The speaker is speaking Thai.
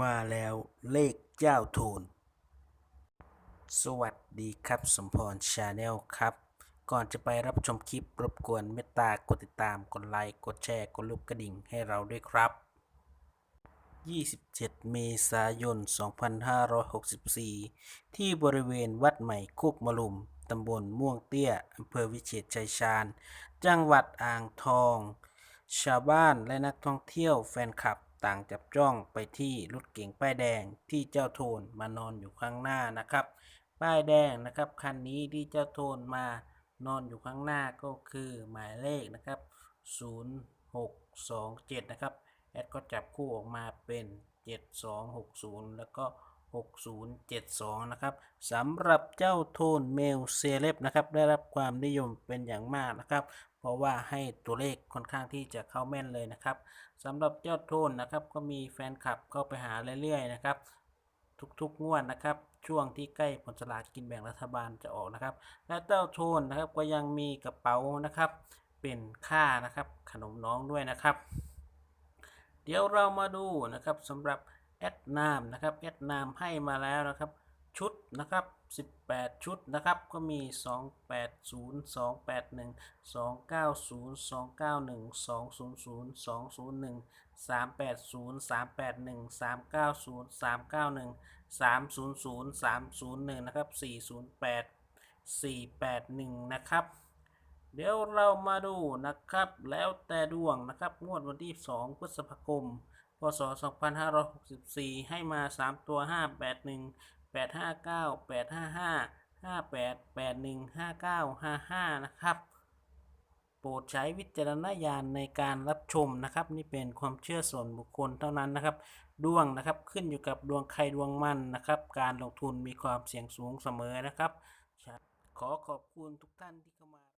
มาแล้วเลขเจ้าโทน สวัสดีครับ สมพรชาแนลครับ ก่อนจะไปรับชมคลิปรบกวนเมตตากดติดตาม กดไลค์ กดแชร์ กดรูปกระดิ่งให้เราด้วยครับ 27 เมษายน 2564 ที่บริเวณวัดใหม่โคกมะลุม ตำบลม่วงเตี้ย อำเภอวิเศษชัยชาญ จังหวัดอ่างทอง ชาวบ้านและนักท่องเที่ยวแฟนคลับ ต่างจับจ้องไปที่รถเก๋งป้ายแดงที่เจ้าโทนมานอนอยู่ข้างหน้านะครับ ป้ายแดงนะครับคันนี้ที่เจ้าโทนมานอนอยู่ข้างหน้าก็คือหมายเลขนะครับ 0627 นะครับแอดก็จับคู่ออกมาเป็น 7260 แล้วก็ 6072 นะครับสำหรับเจ้าโทนเมลเซเลบนะครับได้รับความนิยมเป็นอย่างมากนะครับ เพราะว่าให้ตัวเลขค่อนข้างที่จะเข้าแม่นเลยนะครับสำหรับเจ้าโทนนะครับก็มีแฟนคลับเข้าไปหาเรื่อยๆนะครับทุกๆงวดนะครับช่วงที่ใกล้ผลสลากกินแบ่งรัฐบาลจะออกนะครับ และเจ้าโทนนะครับก็ยังมีกระเป๋านะครับ เป็นค่านะครับขนมน้องด้วยนะครับ เดี๋ยวเรามาดูนะครับสำหรับแอดนามนะครับแอดนามให้มาแล้วนะครับ ชุดนะครับ 18 ชุดนะครับ ก็มี 280 281 290 291 200 201 380 381 390 391 300 301 นะครับ 408 481 นะครับ เดี๋ยวเรามาดูนะครับ แล้วแต่ดวงนะครับ งวดวันที่ 2 พฤษภาคมพศ2564 ให้มา 3 ตัว 581 859 855 58 81 59 55 นะครับ โปรดใช้วิจารณญาณในการรับชมนะครับ นี่เป็นความเชื่อส่วนบุคคลเท่านั้นนะครับ ดวงนะครับขึ้นอยู่กับดวงใครดวงมันนะครับ การลงทุนมีความเสี่ยงสูงเสมอนะครับ ขอขอบคุณทุกท่านที่เข้ามา